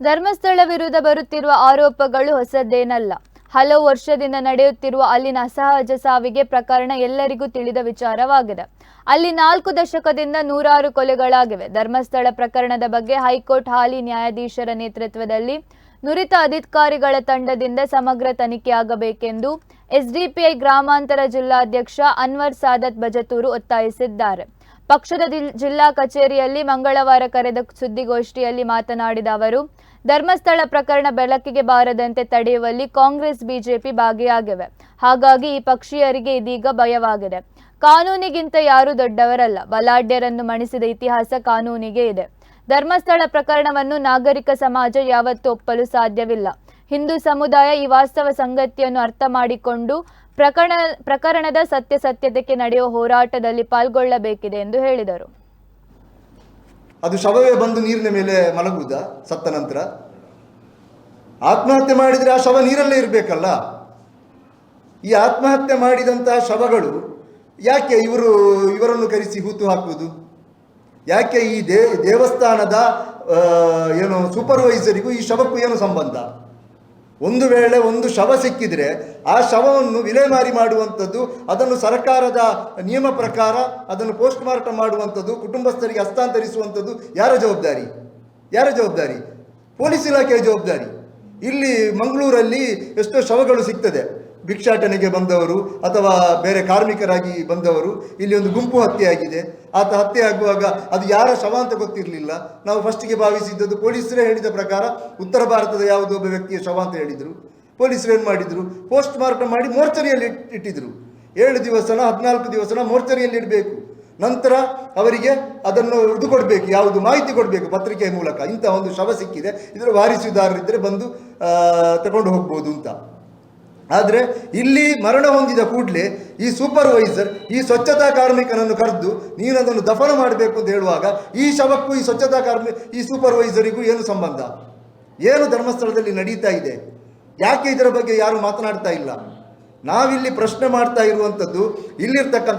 ಧರ್ಮಸ್ಥಳ ವಿರುದ್ಧ ಬರುತ್ತಿರುವ ಆರೋಪಗಳು ಹೊಸದೇನಲ್ಲ. ಹಲವು ವರ್ಷದಿಂದ ನಡೆಯುತ್ತಿರುವ ಅಲ್ಲಿನ ಅಸಹಜ ಸಾವಿಗೆ ಪ್ರಕರಣ ಎಲ್ಲರಿಗೂ ತಿಳಿದ ವಿಚಾರವಾಗಿದೆ. ಅಲ್ಲಿ ನಾಲ್ಕು ದಶಕದಿಂದ ನೂರಾರು ಕೊಲೆಗಳಾಗಿವೆ. ಧರ್ಮಸ್ಥಳ ಪ್ರಕರಣದ ಬಗ್ಗೆ ಹೈಕೋರ್ಟ್ ಹಾಲಿ ನ್ಯಾಯಾಧೀಶರ ನೇತೃತ್ವದಲ್ಲಿ ನುರಿತ ಅಧಿಕಾರಿಗಳ ತಂಡದಿಂದ ಸಮಗ್ರ ತನಿಖೆಯಾಗಬೇಕೆಂದು ಎಸ್ಡಿಪಿಐ ಗ್ರಾಮಾಂತರ ಜಿಲ್ಲಾಧ್ಯಕ್ಷ ಅನ್ವರ್ ಸಾದತ್ ಬಜತೂರು ಒತ್ತಾಯಿಸಿದ್ದಾರೆ. ಪಕ್ಷದ ಜಿಲ್ಲಾ ಕಚೇರಿಯಲ್ಲಿ ಮಂಗಳವಾರ ಕರೆದ ಸುದ್ದಿಗೋಷ್ಠಿಯಲ್ಲಿ ಮಾತನಾಡಿದ ಅವರು, ಧರ್ಮಸ್ಥಳ ಪ್ರಕರಣ ಬೆಳಕಿಗೆ ಬಾರದಂತೆ ತಡೆಯುವಲ್ಲಿ ಕಾಂಗ್ರೆಸ್, ಬಿಜೆಪಿ ಭಾಗಿಯಾಗಿವೆ. ಹಾಗಾಗಿ ಈ ಪಕ್ಷೀಯರಿಗೆ ಇದೀಗ ಭಯವಾಗಿದೆ. ಕಾನೂನಿಗಿಂತ ಯಾರೂ ದೊಡ್ಡವರಲ್ಲ. ಬಲಾಢ್ಯರನ್ನು ಮಣಿಸಿದ ಇತಿಹಾಸ ಕಾನೂನಿಗೆ ಇದೆ. ಧರ್ಮಸ್ಥಳ ಪ್ರಕರಣವನ್ನು ನಾಗರಿಕ ಸಮಾಜ ಯಾವತ್ತೂ ಒಪ್ಪಲು ಸಾಧ್ಯವಿಲ್ಲ. ಹಿಂದೂ ಸಮುದಾಯ ಈ ವಾಸ್ತವ ಸಂಗತಿಯನ್ನು ಅರ್ಥ ಮಾಡಿಕೊಂಡು ಪ್ರಕರಣ, ಪ್ರಕರಣದ ಸತ್ಯಸತ್ಯತೆಗೆ ನಡೆಯುವ ಹೋರಾಟದಲ್ಲಿ ಪಾಲ್ಗೊಳ್ಳಬೇಕಿದೆ ಎಂದು ಹೇಳಿದರು. ಅದು ಶವವೇ ಬಂದು ನೀರಿನ ಮೇಲೆ ಮಲಗುವುದ? ಸತ್ತ ನಂತರ? ಆತ್ಮಹತ್ಯೆ ಮಾಡಿದರೆ ಆ ಶವ ನೀರಲ್ಲೇ ಇರಬೇಕಲ್ಲ? ಈ ಆತ್ಮಹತ್ಯೆ ಮಾಡಿದಂತಹ ಶವಗಳು ಯಾಕೆ ಇವರು, ಇವರನ್ನು ಕರೆಸಿ ಹೂತು ಹಾಕುವುದು? ಯಾಕೆ ಈ ದೇ, ದೇವಸ್ಥಾನದ ಏನು ಸೂಪರ್ವೈಸರಿಗೂ ಈ ಶವಕ್ಕೂ ಏನು ಸಂಬಂಧ? ಒಂದು ವೇಳೆ ಒಂದು ಶವ ಸಿಕ್ಕಿದರೆ ಆ ಶವವನ್ನು ವಿಲೇಮಾರಿ ಮಾಡುವಂಥದ್ದು, ಅದನ್ನು ಸರ್ಕಾರದ ನಿಯಮ ಪ್ರಕಾರ ಅದನ್ನು ಪೋಸ್ಟ್ ಮಾರ್ಟಮ್ ಮಾಡುವಂಥದ್ದು, ಕುಟುಂಬಸ್ಥರಿಗೆ ಹಸ್ತಾಂತರಿಸುವಂಥದ್ದು ಯಾರ ಜವಾಬ್ದಾರಿ? ಯಾರ ಜವಾಬ್ದಾರಿ? ಪೊಲೀಸ್ ಇಲಾಖೆಯ ಜವಾಬ್ದಾರಿ. ಇಲ್ಲಿ ಮಂಗಳೂರಲ್ಲಿ ಎಷ್ಟೋ ಶವಗಳು ಸಿಗ್ತದೆ. ಭಿಕ್ಷಾಟನೆಗೆ ಬಂದವರು ಅಥವಾ ಬೇರೆ ಕಾರ್ಮಿಕರಾಗಿ ಬಂದವರು, ಇಲ್ಲಿ ಒಂದು ಗುಂಪು ಹತ್ಯೆ ಆಗಿದೆ ಆತ ಹತ್ಯೆ ಆಗುವಾಗ ಅದು ಯಾರ ಶವ ಅಂತ ಗೊತ್ತಿರಲಿಲ್ಲ. ನಾವು ಫಸ್ಟಿಗೆ ಭಾವಿಸಿದ್ದದ್ದು ಪೊಲೀಸರೇ ಹೇಳಿದ ಪ್ರಕಾರ ಉತ್ತರ ಭಾರತದ ಯಾವುದೋ ಒಬ್ಬ ವ್ಯಕ್ತಿಯ ಶವ ಅಂತ ಹೇಳಿದರು. ಪೊಲೀಸರು ಏನು ಮಾಡಿದರು? ಪೋಸ್ಟ್ ಮಾರ್ಟಮ್ ಮಾಡಿ ಮೋರ್ಚರಿಯಲ್ಲಿ ಇಟ್- ಇಟ್ಟಿದ್ರು. ಏಳು ದಿವಸನ ಹದಿನಾಲ್ಕು ದಿವಸನ ಮೋರ್ಚರಿಯಲ್ಲಿ ಇಡಬೇಕು. ನಂತರ ಅವರಿಗೆ ಅದನ್ನು ಇದು ಕೊಡಬೇಕು, ಯಾವುದು ಮಾಹಿತಿ ಕೊಡಬೇಕು ಪತ್ರಿಕೆಯ ಮೂಲಕ. ಇಂಥ ಒಂದು ಶವ ಸಿಕ್ಕಿದೆ. ಇದರ ವಾರಿಸುದಾರರಿದ್ದರೆ ಬಂದು ತಗೊಂಡು ಹೋಗ್ಬೋದು ಅಂತ. ಆದರೆ ಇಲ್ಲಿ ಮರಣ ಹೊಂದಿದ ಕೂಡಲೇ ಈ ಸೂಪರ್ವೈಸರ್ ಈ ಸ್ವಚ್ಛತಾ ಕಾರ್ಮಿಕನನ್ನು ಕರೆದು ನೀನು ಅದನ್ನು ದಫನ ಮಾಡಬೇಕು ಅಂತ ಹೇಳುವಾಗ ಈ ಶವಕ್ಕೂ, ಈ ಸ್ವಚ್ಛತಾ ಕಾರ್ಮಿ, ಈ ಸೂಪರ್ವೈಸರಿಗೂ ಏನು ಸಂಬಂಧ? ಏನು ಧರ್ಮಸ್ಥಳದಲ್ಲಿ ನಡೀತಾ ಇದೆ? ಯಾಕೆ ಇದರ ಬಗ್ಗೆ ಯಾರು ಮಾತನಾಡ್ತಾ ಇಲ್ಲ? ನಾವಿಲ್ಲಿ ಪ್ರಶ್ನೆ ಮಾಡ್ತಾ ಇರುವಂಥದ್ದು ಇಲ್ಲಿರ್ತಕ್ಕಂಥ